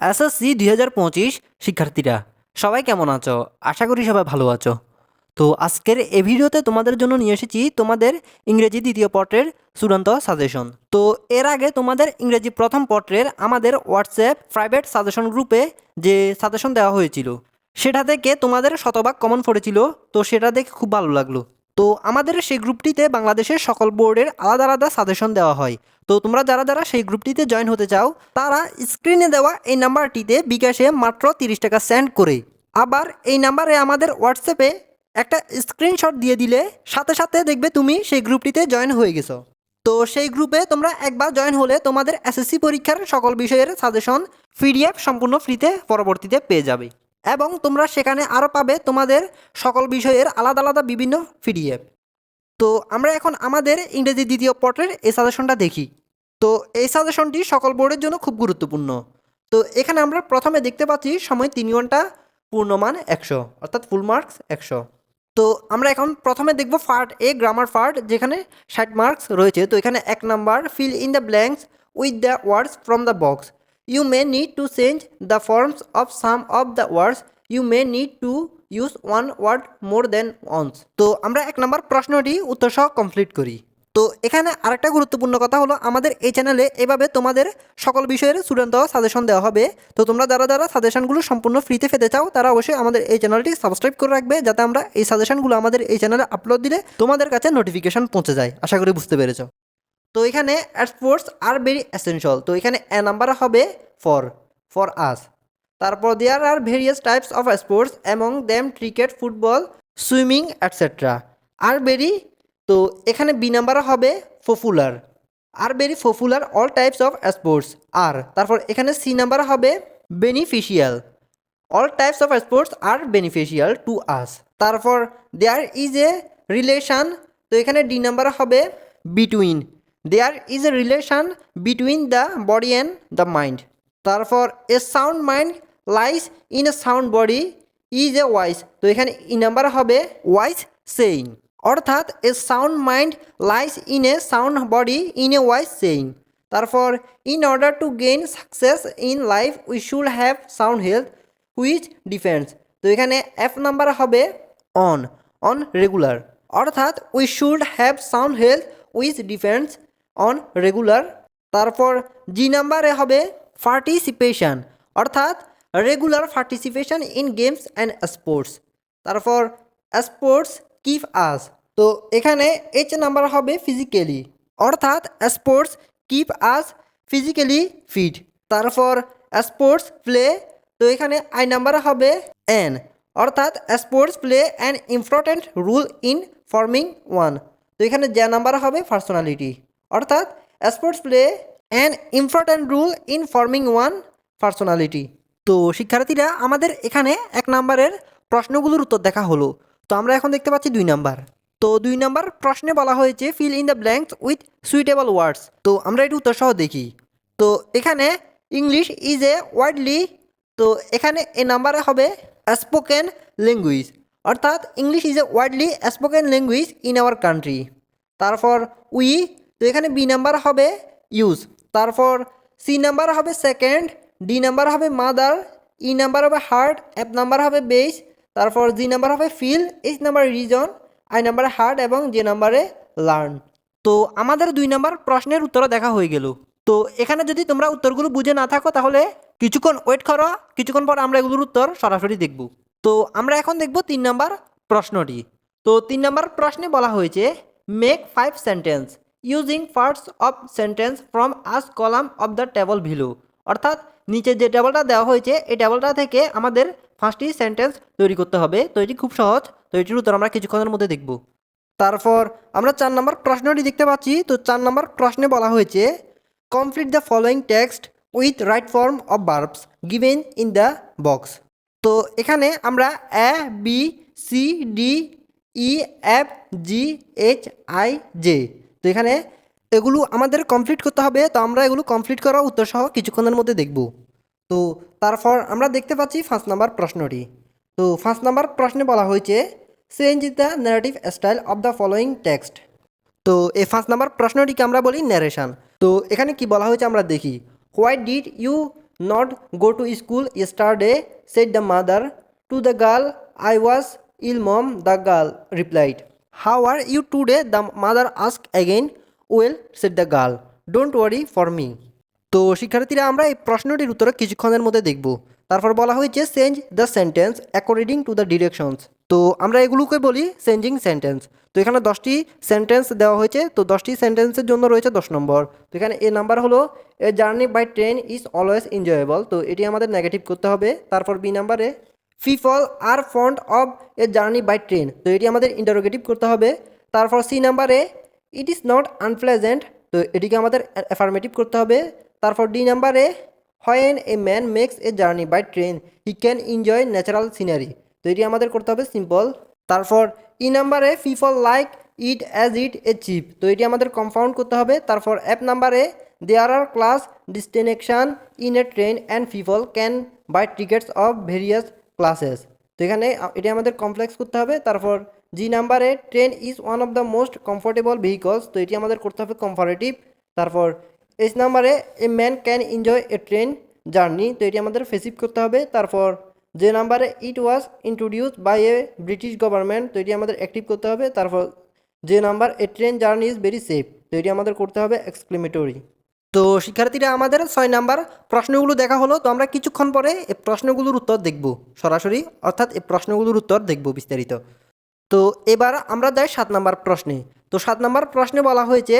SSC দুই হাজার পঁচিশ শিক্ষার্থীরা, সবাই কেমন আছো? আশা করি সবাই ভালো আছো। তো আজকের এই ভিডিওতে তোমাদের জন্য নিয়ে এসেছি তোমাদের ইংরেজি দ্বিতীয় পত্রের চূড়ান্ত সাজেশন তো এর আগে তোমাদের ইংরেজি প্রথম পত্রের আমাদের হোয়াটসঅ্যাপ প্রাইভেট সাজেশন গ্রুপে যে সাজেশন দেওয়া হয়েছিল, সেটা থেকে তোমাদের শতভাগ কমন পড়েছিল, তো সেটা দেখে খুব ভালো লাগল। তো আমাদের সেই গ্রুপটিতে বাংলাদেশের সকল বোর্ডের আলাদা আলাদা সাজেশন দেওয়া হয়। তো তোমরা যারা যারা সেই গ্রুপটিতে জয়েন হতে চাও, তারা স্ক্রিনে দেওয়া এই নাম্বারটিতে বিকাশে মাত্র তিরিশ টাকা সেন্ড করে। আবার এই নাম্বারে আমাদের হোয়াটসঅ্যাপে একটা স্ক্রিনশট দিয়ে দিলে সাথে সাথে দেখবে তুমি সেই গ্রুপটিতে জয়েন হয়ে গেছো। তো সেই গ্রুপে তোমরা একবার জয়েন হলে তোমাদের এসএসসি পরীক্ষার সকল বিষয়ের সাজেশন পিডিএফ সম্পূর্ণ ফ্রিতে পরবর্তীতে পেয়ে যাবে। এবং তোমরা সেখানে আরও পাবে তোমাদের সকল বিষয়ের আলাদা আলাদা বিভিন্ন পিডিএফ তো আমরা এখন আমাদের ইংরেজি দ্বিতীয় পটের এই সাজেশনটা দেখি। তো এই সাজেশনটি সকল বোর্ডের জন্য খুব গুরুত্বপূর্ণ। তো এখানে আমরা প্রথমে দেখতে পাচ্ছি সময় তিন ঘণ্টা পূর্ণমান একশো, অর্থাৎ ফুল মার্কস একশো। তো আমরা এখন প্রথমে দেখব ফার্ট এ গ্রামার ফার্ট যেখানে ষাট মার্কস রয়েছে। তো এখানে এক number fill in the blanks with the words from the box you may need to change the forms of some of the words you may need to use one word more than once তো আমরা এক নম্বর প্রশ্নটি উত্তর সহ complete করি। তো এখানে আরেকটা গুরুত্বপূর্ণ কথা হলো, আমাদের এই চ্যানেলে এভাবে তোমাদের সকল বিষয়ের চূড়ান্ত সাজেশন দেওয়া হবে। তো তোমরা যারা যারা সাজেশনগুলো সম্পূর্ণ ফ্রিতে পেতে চাও, তারা অবশ্যই আমাদের এই চ্যানেলটি সাবস্ক্রাইব করে রাখবে, যাতে আমরা এই সাজেশনগুলো আমাদের এই চ্যানেলে আপলোড দিলে তোমাদের কাছে নোটিফিকেশন পৌঁছে যায়। আশা করি বুঝতে পেরেছ। তো এখানে স্পোর্টস আর ভেরি এসেনশিয়াল তো এখানে এ নাম্বার হবে ফর ফর আস তারপর there are various types of sports among them cricket football swimming etcetera are very তো এখানে বি নাম্বার হবে popular are very popular all types of sports, are. তারপর এখানে C number হবে beneficial. All types of sports are beneficial to us. তারপর there is a relation, তো এখানে D number হবে between. There is a relation between the body and the mind. তারপর a sound mind lies in a sound body is a wise, তো এখানে E number হবে wise saying অর্থাৎ a sound mind lies in a sound body in a wise saying তারপর in order to gain success in life we should have sound health which depends তো এখানে F number হবে on on regular অর্থাৎ we should have sound health which depends on regular তারপর G নাম্বারে হবে participation অর্থাৎ regular participation in games and sports তারপর sports keep us তো এখানে এইচ নাম্বার হবে ফিজিক্যালি অর্থাৎ sports keep us physically fit তারপর স্পোর্টস প্লে তো এখানে আই নাম্বার হবে এন অর্থাৎ sports play an important role in forming one তো এখানে যে নাম্বার হবে পার্সোনালিটি অর্থাৎ sports play an important role in forming one personality তো শিক্ষার্থীরা, আমাদের এখানে এক নাম্বারের প্রশ্নগুলোর উত্তর দেখা হলো। তো আমরা এখন দেখতে পাচ্ছি দুই নাম্বার। তো দুই নাম্বার প্রশ্নে বলা হয়েছে fill in the blanks with suitable words তো আমরা এটি উত্তর সহ দেখি। তো এখানে ইংলিশ ইজ এ ওয়ার্ডলি তো এখানে এ নাম্বারে হবে স্পোকেন ল্যাঙ্গুয়েজ অর্থাৎ English is a worldly spoken language in our country তারপর উই তো এখানে বি নাম্বার হবে ইউজ তারপর সি নাম্বার হবে সেকেন্ড ডি নাম্বার হবে মাদার ই নাম্বার হবে হার্ট এফ নাম্বার হবে বেস তারপর জি নাম্বার হবে fill H number reason I নাম্বারে হার্ট এবং যে নাম্বারে লার্ন তো আমাদের দুই নাম্বার প্রশ্নের উত্তর দেখা হয়ে গেল। তো এখানে যদি তোমরা উত্তরগুলো বুঝে না থাকো তাহলে কিছুক্ষণ ওয়েট করো, কিছুক্ষণ পর আমরা এগুলোর উত্তর সরাসরি দেখব। তো আমরা এখন দেখব তিন নাম্বার প্রশ্নটি। তো তিন নাম্বার প্রশ্নে বলা হয়েছে make five sentence using parts of sentence from us column of the table below অর্থাৎ নিচে যে টেবলটা দেওয়া হয়েছে, এই টেবলটা থেকে আমাদের পাঁচটি সেন্টেন্স তৈরি করতে হবে। তো এটি খুব সহজ। তো এটির উত্তর আমরা কিছুক্ষণের মধ্যে দেখব। তারপর আমরা চার নম্বর প্রশ্নটি দেখতে পাচ্ছি। তো চার নম্বর প্রশ্নে বলা হয়েছে complete the following text with right form of verbs given in the box তো এখানে আমরা A B C D E F G H I J তো এখানে এগুলো আমাদের কমপ্লিট করতে হবে। তো আমরা এগুলো কমপ্লিট করা উত্তর সহ কিছুক্ষণের মধ্যে দেখব। তো তারপর আমরা দেখতে পাচ্ছি ফার্স্ট নাম্বার প্রশ্নটি। তো ফার্স্ট নাম্বার প্রশ্নে বলা হয়েছে change the narrative style of the following text তো এই ফার্স্ট নাম্বার প্রশ্নটিকে আমরা বলি ন্যারেশন তো এখানে কি বলা হয়েছে আমরা দেখি why did you not go to school yesterday? said the mother to the girl, i was ill, mom, the girl replied. How are you today? the mother asked again. Well said the girl don't worry for me. তো শিক্ষার্থীরা, আমরা এই প্রশ্নটির উত্তর কিছুক্ষণের মধ্যে দেখব। তারপর বলা হয়েছে change the sentence according to the directions তো আমরা এগুলোকে বলি চেঞ্জিং সেন্টেন্স তো এখানে দশটি সেন্টেন্স দেওয়া হয়েছে, তো দশটি সেন্টেন্সের জন্য রয়েছে দশ নম্বর। তো এখানে এ নাম্বার হলো a journey by train is always enjoyable তো এটি আমাদের নেগেটিভ করতে হবে। তারপর বি নাম্বারে people are fond of a journey by train তো এটি আমাদের ইন্টারোগেটিভ করতে হবে। তারপর সি নাম্বারে ইট ইজ নট আনপ্লেজেন্ট তো এটিকে আমাদের অ্যাফার্মেটিভ করতে হবে। তারপর ডি নাম্বারে, when a man makes a journey by train, he can enjoy natural scenery. তো এটি আমাদের করতে হবে সিম্পল। তারপর ই নাম্বারে, people like it as it a cheap. তো এটি আমাদের কম্পাউন্ড করতে হবে। তারপর অ্যাপ নাম্বারে, there are class distinction in a train and people can buy tickets of various classes. তো এখানে এটি আমাদের কমপ্লেক্স করতে হবে। তারপর জি নাম্বারে, train is one of the most comfortable vehicles. তো এটি আমাদের করতে হবে কমফারেটিভ তারপর এইচ নাম্বারে a man can enjoy a train journey তো এটি আমাদের ফেসিভ করতে হবে। তারপর যে নাম্বারে it was introduce by a British government তো এটি আমাদের অ্যাক্টিভ করতে হবে। তারপর J number a train journey is very safe তো এটি আমাদের করতে হবে এক্সক্লেমেটরি তো শিক্ষার্থীরা, আমাদের ছয় নাম্বার, প্রশ্নগুলো দেখা হলো, তো আমরা কিছুক্ষণ পরে এই প্রশ্নগুলোর উত্তর দেখব, সরাসরি, অর্থাৎ এই প্রশ্নগুলোর উত্তর দেখব বিস্তারিত। তো এবার আমরা যাই সাত নাম্বার প্রশ্নে। তো সাত নাম্বার প্রশ্নে বলা হয়েছে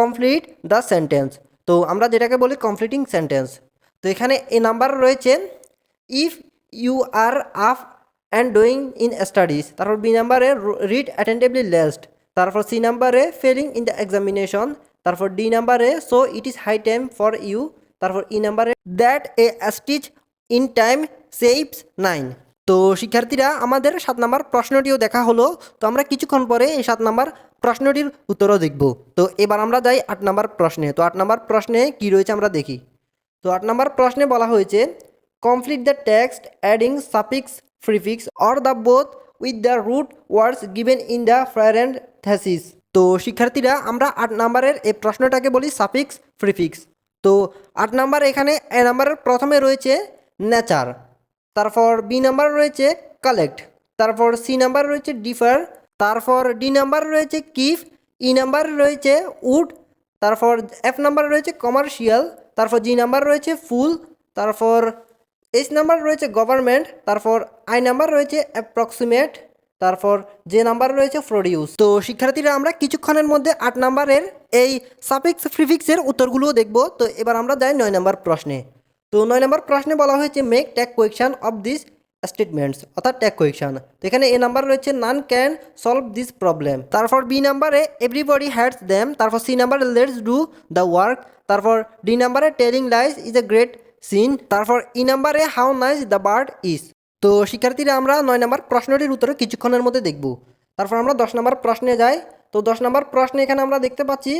কমপ্লিট দ্য সেন্টেন্স তো আমরা যেটাকে বলি কমপ্লিটিং সেন্টেন্স তো এখানে এ নাম্বার রয়েছে if you are off and doing in studies তারপর বি নাম্বারে রিড অ্যাটেন্টিভলি লেস্ট তারপর সি নাম্বারে ফেলিং ইন দ্য এক্সামিনেশন তারপর ডি নাম্বারে so it is high time for you তারপর ই নাম্বারে that a stitch in time saves nine তো শিক্ষার্থীরা, আমাদের সাত নাম্বার প্রশ্নটিও দেখা হলো। তো আমরা কিছুক্ষণ পরে এই সাত নাম্বার প্রশ্নটির উত্তরও দেখব। তো এবার আমরা যাই আট নাম্বার প্রশ্নে। তো আট নাম্বার প্রশ্নে কি রয়েছে আমরা দেখি। তো আট নম্বর প্রশ্নে বলা হয়েছে complete the text adding suffix prefix or the both with the root words given in the parentheses তো শিক্ষার্থীরা, আমরা আট নাম্বারের এই প্রশ্নটাকে বলি সাফিক্স প্রিফিক্স তো আট নাম্বার এখানে, এ নাম্বারের প্রথমে রয়েছে নেচার তারপর বি নাম্বার রয়েছে কালেক্ট তারপর সি নাম্বার রয়েছে ডিফার তারপর ডি নাম্বার রয়েছে কিফ ই নাম্বার রয়েছে উড তারপর এফ নাম্বার রয়েছে কমার্শিয়াল তারপর জি নাম্বার রয়েছে ফুল তারপর এইচ নাম্বার রয়েছে গভর্নমেন্ট তারপর আই নাম্বার রয়েছে অ্যাপ্রক্সিমেট তারপর যে নাম্বার রয়েছে প্রডিউস তো শিক্ষার্থীরা, আমরা কিছুক্ষণের মধ্যে আট নাম্বারের এই সাফিক্স প্রিফিক্সের উত্তরগুলোও দেখব। তো এবার আমরা যাই নয় নাম্বার প্রশ্নে। তো নয় নম্বর প্রশ্নে বলা হয়েছে make tag question of this statements অর্থাৎ ট্যাগ কোয়েকশন তো এখানে এ নাম্বার রয়েছে none can solve this problem তারপর বি নাম্বারে এভরিবডি হ্যাডস দেম তারপর সি নাম্বারে লেটস ডু দ্য ওয়ার্ক তারপর ডি নাম্বারে telling lies is a great sin তারপর ই নাম্বারে how nice the bird is তো শিক্ষার্থীরা, আমরা নয় নম্বর প্রশ্নটির উত্তরে কিছুক্ষণের মধ্যে দেখব। তারপর আমরা দশ নম্বর প্রশ্নে যাই। তো দশ নম্বর প্রশ্নে এখানে আমরা দেখতে পাচ্ছি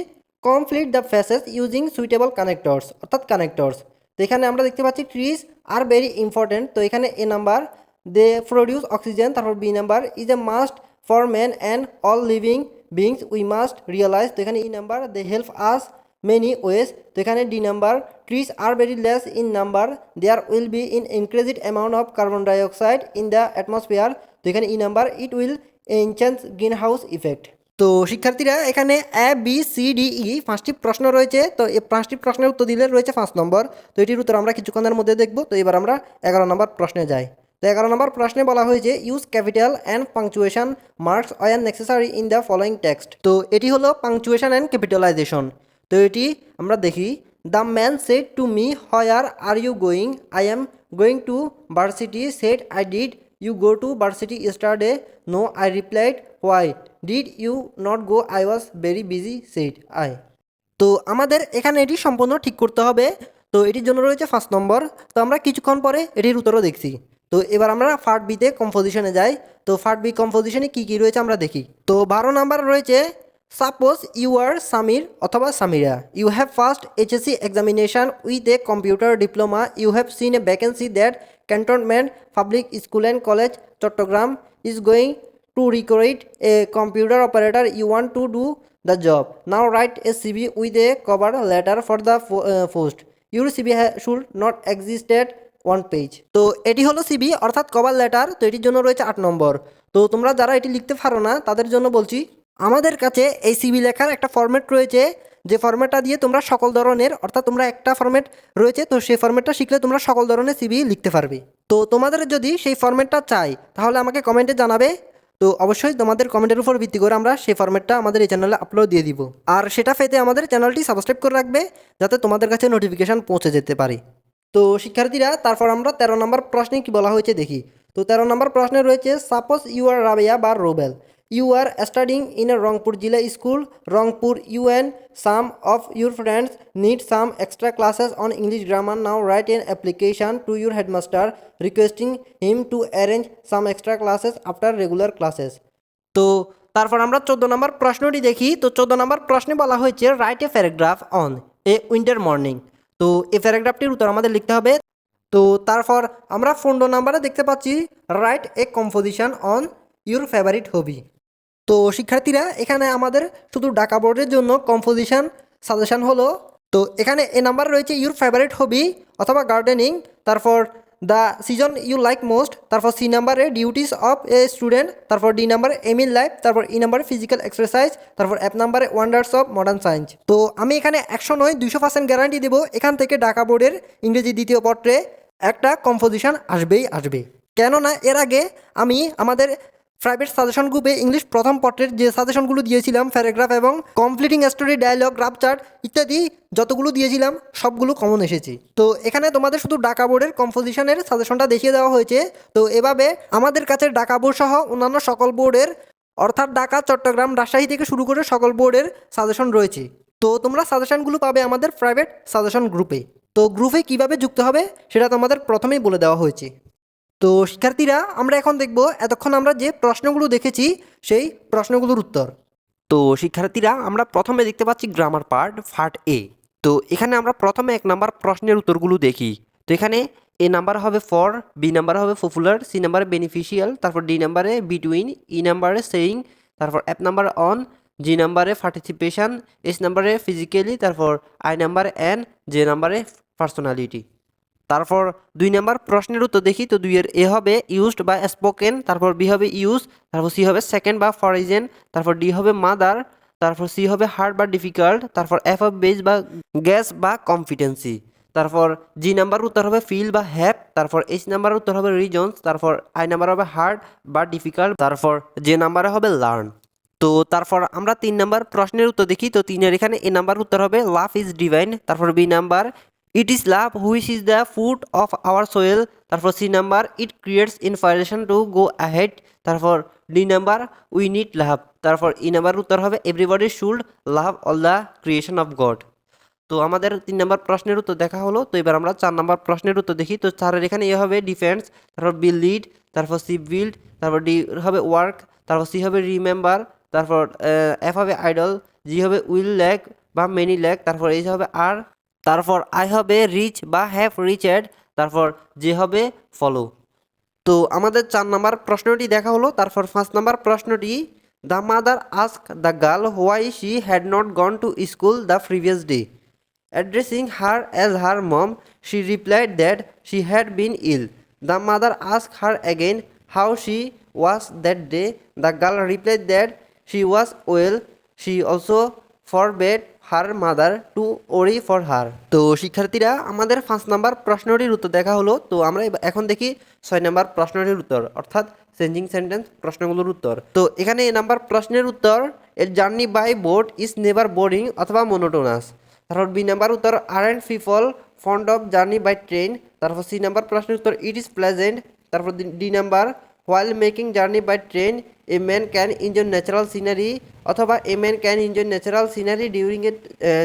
complete the phrases using suitable connectors অর্থাৎ কানেক্টরস তো এখানে আমরা দেখতে পাচ্ছি ট্রিজ আর ভেরি ইম্পর্টেন্ট তো এখানে A number they produce oxygen তারপর B number is a must for man and all living beings we must realise তো এখানে E number they help us many ways তো এখানে D number trees are very less in number there will be in increased amount of carbon dioxide in the atmosphere তো এখানে E number it will enhance green house effect তো শিক্ষার্থীরা এখানে A B C D E পাঁচটি প্রশ্ন রয়েছে। তো এই পাঁচটি প্রশ্নের উত্তর দিলে রয়েছে পাঁচ নম্বর। তো এটির উত্তর আমরা কিছুক্ষণের মধ্যে দেখব। তো এবার আমরা এগারো নম্বর প্রশ্নে যাই। তো এগারো নম্বর প্রশ্নে বলা হয়েছে use capital and punctuation marks where necessary in the following text তো এটি হলো পাংচুয়েশন অ্যান্ড ক্যাপিটালাইজেশন তো এটি আমরা দেখি the man said to me where are you going I am going to varsity said I did you go to varsity yesterday no I replied why did you not go I was very busy said I তো আমাদের এখানে এটি সম্পূর্ণ ঠিক করতে হবে। তো এটির জন্য রয়েছে ফার্স্ট নম্বর তো আমরা কিছুক্ষণ পরে এটির উত্তরও দেখছি। তো এবার আমরা ফার্ট বিতে কম্পোজিশনে যাই। তো ফার্ট বি কম্পোজিশনে কী কী রয়েছে আমরা দেখি। তো বারো নাম্বার রয়েছে সাপোজ ইউ আর সামির অথবা Samira you have first HSC examination with a computer diploma you have seen a vacancy that cantonment public school and college Chattogram is going to recruit a computer operator you want to do the job. Now write a cv with a cover letter for the uh, post. Your CV should not exceed one page তো এটি হলো CB অর্থাৎ cover letter তো এটির জন্য রয়েছে আট নম্বর। তো তোমরা যারা এটি লিখতে পারো না তাদের জন্য বলছি আমাদের কাছে এই সিবি লেখার একটা ফর্ম্যাট রয়েছে যে ফর্ম্যাটটা দিয়ে তোমরা সকল ধরনের অর্থাৎ তোমরা একটা ফর্ম্যাট রয়েছে তো সেই ফর্ম্যাটটা শিখলে তোমরা সকল ধরনের সিবি লিখতে পারবে। তো তোমাদের যদি সেই ফর্ম্যাটটা চাই তাহলে আমাকে কমেন্টে জানাবে। তো অবশ্যই তোমাদের কমেন্টের উপর ভিত্তি করে আমরা সেই ফর্মেটটা আমাদের এই চ্যানেলে আপলোড দিয়ে দিব। আর সেটা পেতে আমাদের চ্যানেলটি সাবস্ক্রাইব করে রাখবে, যাতে তোমাদের কাছে নোটিফিকেশান পৌঁছে যেতে পারে। তো শিক্ষার্থীরা, তারপর আমরা তেরো নম্বর প্রশ্নে কি বলা হয়েছে দেখি। তো তেরো নম্বর প্রশ্নে রয়েছে সাপোজ ইউ আর রাবেয়া বা Robel you are studying in a Rangpur Zilla school Rangpur you and some of your friends need some extra classes on English grammar now write an application to your headmaster requesting him to arrange some extra classes after regular classes তো তারপর আমরা চোদ্দ নম্বর প্রশ্নটি দেখি। তো চোদ্দ নম্বর প্রশ্নে বলা হয়েছে write a paragraph on a winter morning তো এই প্যারাগ্রাফটির উত্তর আমাদের লিখতে হবে। তো তারপর আমরা পনেরো নম্বরে দেখতে পাচ্ছি write a composition on your favourite hobby তো শিক্ষার্থীরা, এখানে আমাদের শুধু ডাকা বোর্ডের জন্য কম্পোজিশন সাজেশন হলো। তো এখানে এ নাম্বার রয়েছে ইউর ফেভারিট হবি অথবা গার্ডেনিং তারপর the season you like most তারপর সি নাম্বারে ডিউটিস অফ এ স্টুডেন্ট তারপর ডি নাম্বারে এম ইন লাইফ তারপর ই নাম্বারে ফিজিক্যাল এক্সারসাইজ তারপর অ্যাপ নাম্বারে ওয়ান্ডার্স অফ মডার্ন সায়েন্স তো আমি এখানে একশো নয় দুশো পার্সেন্ট গ্যারান্টি দেবো এখান থেকে ঢাকা বোর্ডের ইংরেজি দ্বিতীয় পত্রে একটা কম্পোজিশন আসবেই আসবে। কেননা এর আগে আমি আমাদের প্রাইভেট সাজেশন গ্রুপে ইংলিশ প্রথম পত্রের যে সাজেশনগুলো দিয়েছিলাম, প্যারাগ্রাফ এবং কমপ্লিটিং স্টোরি, ডায়লগ রাপ চার্ট ইত্যাদি যতগুলো দিয়েছিলাম, সবগুলো কমন এসেছে। তো এখানে তোমাদের শুধু ডাকা বোর্ডের কম্পোজিশনের সাজেশনটা দেখিয়ে দেওয়া হয়েছে। তো এভাবে আমাদের কাছে ডাকা বোর্ড সহ অন্যান্য সকল বোর্ডের, অর্থাৎ ঢাকা, চট্টগ্রাম, রাজশাহী থেকে শুরু করে সকল বোর্ডের সাজেশন রয়েছে। তো তোমরা সাজেশনগুলো পাবে আমাদের প্রাইভেট সাজেশন গ্রুপে। তো গ্রুপে কীভাবে যুক্ত হবে, সেটা তোমাদের প্রথমেই বলে দেওয়া হয়েছে। তো শিক্ষার্থীরা, আমরা এখন দেখব এতক্ষণ আমরা যে প্রশ্নগুলো দেখেছি, সেই প্রশ্নগুলোর উত্তর। তো শিক্ষার্থীরা, আমরা প্রথমে দেখতে পাচ্ছি গ্রামার পার্ট ফার্ট এ তো এখানে আমরা প্রথমে এক নাম্বার প্রশ্নের উত্তরগুলো দেখি। তো এখানে এ নাম্বার হবে ফর বি নাম্বার হবে পপুলার সি নাম্বারে বেনিফিশিয়াল তারপর ডি নাম্বারে বিটুইন ই নাম্বারে সেইং তারপর অ্যাপ নাম্বার অন জি নাম্বারে পার্টিসিপেশন এস নাম্বারে ফিজিক্যালি তারপর আই নাম্বারে এন জে নাম্বারে পার্সোনালিটি তারপর দুই নাম্বার প্রশ্নের উত্তর দেখি, তো দুইয়ের এ হবে ইউজড বা স্পোকেন তারপর বি হবে ইউজ তারপর সি হবে সেকেন্ড বা ফরিজেন তারপর ডি হবে মাদার তারপর সি হবে হার্ড বা ডিফিকাল্ট তারপর এফ হবে বেজ বা গ্যাস বা কনফিডেন্সি তারপর জি নাম্বার উত্তর হবে ফিল বা হ্যাপ তারপর এইচ নাম্বার উত্তর হবে রিজনস তারপর আই নাম্বার হবে হার্ড বা ডিফিকাল্ট তারপর যে নাম্বারে হবে লার্ন তো তারপর আমরা তিন নাম্বার প্রশ্নের উত্তর দেখি, তো তিনের এখানে এ নাম্বার উত্তর হবে লাভ ইজ ডিভাইন তারপর B number it is love which is the food of our soul তারপর C number it creates inspiration to go ahead তারপর D number we need love তারপর ই নাম্বার উত্তর হবে everybody should love all the creation of God তো আমাদের তিন নম্বর প্রশ্নের উত্তর দেখা হলো। তো এবার আমরা চার নম্বর প্রশ্নের উত্তর দেখি। তো চারের এখানে এ হবে ডিফেন্স তারপর বিল লিড তারপর সি বিল্ড তারপর ডি হবে ওয়ার্ক তারপর সি হবে রিমেম্বার তারপর এফ হবে আইডল জি হবে উইল ল্যাক বা মেনি ল্যাক তারপর এইচ হবে আর তারপর আই হবে রিচ বা হ্যাভ রিচ এড তারপর যে হবে ফলো তো আমাদের চার নাম্বার প্রশ্নটি দেখা হলো, তারপর পাঁচ নাম্বার প্রশ্নটি the mother ask the girl why she had not gone to school the previous day addressing her as her mom she replied that she had been ill the mother ask her again how she was that day the girl replied that she was well she also forbade her mother, to worry for her. তো শিক্ষার্থীরা, আমাদের পাঁচ number প্রশ্নটির উত্তর দেখা হলো, তো আমরা এখন দেখি ছয় নাম্বার প্রশ্নটির উত্তর, অর্থাৎ চেঞ্জিং সেন্টেন্স প্রশ্নগুলোর উত্তর। তো এখানে এ নাম্বার প্রশ্নের উত্তর, এর journey by boat is never boring অথবা মোনোটোনাস তারপর বি নাম্বার উত্তর আর and people fond of journey by train তারপর সি নাম্বার প্রশ্নের উত্তর ইট ইজ প্লেজেন্ট তারপর D number while making journey by train a man can enjoy natural scenery অথবা a man can enjoy natural scenery during a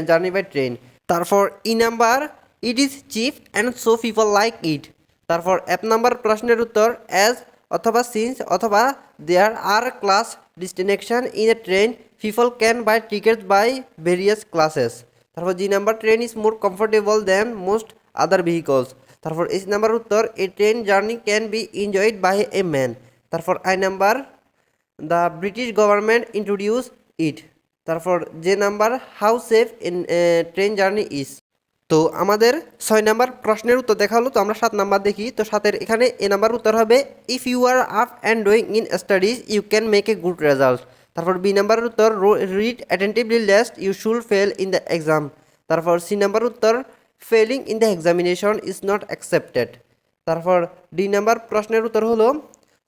journey by train তারপর E number it is cheap and so people like it তারপর F number প্রশ্নের উত্তর as অথবা since অথবা there are class destination in a train people can buy tickets by various classes তারপর G number train is more comfortable than most other vehicles তারপর H number উত্তর a train journey can be enjoyed by a man তারপর I number the British government introduce it তারপর J number how safe in train journey is তো আমাদের ছয় number প্রশ্নের উত্তর দেখা হলো, তো আমরা সাত নাম্বার দেখি। তো সাতের এখানে এ নাম্বার উত্তর হবে if you are up and doing in studies you can make a good result তারপর বি নাম্বারের উত্তর read attentively lest you should fail in the exam তারপর সি নাম্বার উত্তর failing in the examination is not accepted তারপর D number প্রশ্নের উত্তর হলো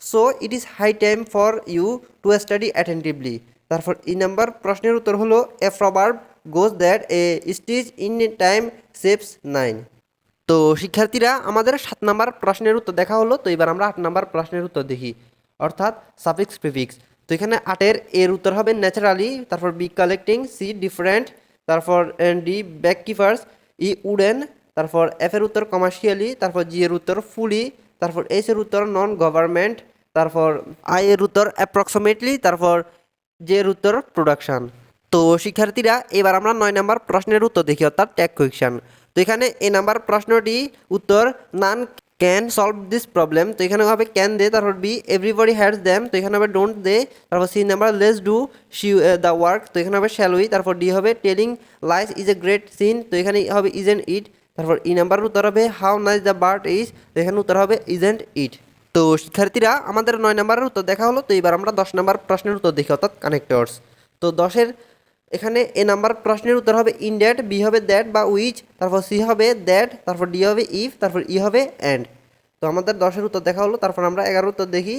so it is high time for you to study attentively তারপর E number প্রশ্নের উত্তর হলো a proverb goes that a stitch in a time saves nine তো শিক্ষার্থীরা, আমাদের সাত নাম্বার প্রশ্নের উত্তর দেখা হলো, তো এবার আমরা আট নাম্বার প্রশ্নের উত্তর দেখি। অর্থাৎ সাফিক্স প্রিফিক্স তো এখানে আটের এর উত্তর হবে ন্যাচারালি তারপর বি কালেক্টিং সি ডিফারেন্ট তারপর D back keepers E wooden, তারপর এফ এর উত্তর কমার্শিয়ালি, তারপর জি এর উত্তর ফুলি, তারপর এইচ এর উত্তর নন গভর্নমেন্ট তারপর আই এর উত্তর অ্যাপ্রক্সিমেটলি তারপর জে এর উত্তর প্রোডাকশান তো শিক্ষার্থীরা, এবার আমরা নয় নাম্বার প্রশ্নের উত্তর দেখি, অর্থাৎ ট্যাগ কোয়েকশন তো এখানে এ নাম্বার প্রশ্নটি উত্তর none can solve this problem তো এখানে হবে ক্যান দে, তারপর বি এভরিবডি হ্যাডস দ্যাম তো এখানে হবে ডোন্ট দে, তারপর C number less do she the work তো এখানে হবে শ্যাল তারপর ডি হবে telling lies is a great sin তো এখানে হবে ইজেন্ট ইট তারপর ই নাম্বার উত্তর হবে how nice the bird is তো এখানে উত্তর হবে ইজেন্ট ইট তো শিক্ষার্থীরা, আমাদের নয় নাম্বারের উত্তর দেখা হলো, তো এবার আমরা দশ নাম্বার প্রশ্নের উত্তর দেখি, অর্থাৎ কানেক্টরস তো দশের এখানে এ নাম্বার প্রশ্নের উত্তর হবে ইন ড্যাট বি হবে দ্যাট বা উইচ তারপর সি হবে দ্যাট তারপর ডি হবে ইফ তারপর ই হবে অ্যান্ড তো আমাদের দশের উত্তর দেখা হলো, তারপর আমরা এগারো উত্তর দেখি।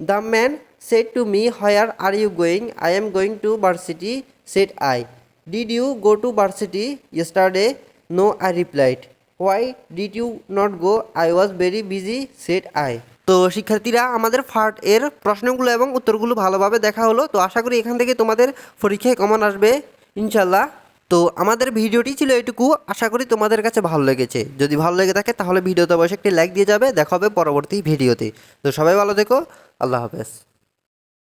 The man said to me where are you going I am going to varsity said I did you go to varsity yesterday no I replied why did you not go I was very busy said I তো শিক্ষার্থীরা, আমাদের fart এর প্রশ্নগুলো এবং উত্তরগুলো ভালোভাবে দেখা হলো। তো আশা করি এখান থেকে তোমাদের পরীক্ষায় কমন আসবে ইনশাল্লাহ তো আমাদের ভিডিওটি ছিল এটুকু আশা করি তোমাদের কাছে ভালো লেগেছে। যদি ভালো লেগে থাকে, তাহলে ভিডিওতে অবশ্যই একটি লাইক দিয়ে যাবে। দেখা হবে পরবর্তী ভিডিওতে। তো সবাই ভালো দেখো আল্লাহ হাফেজ।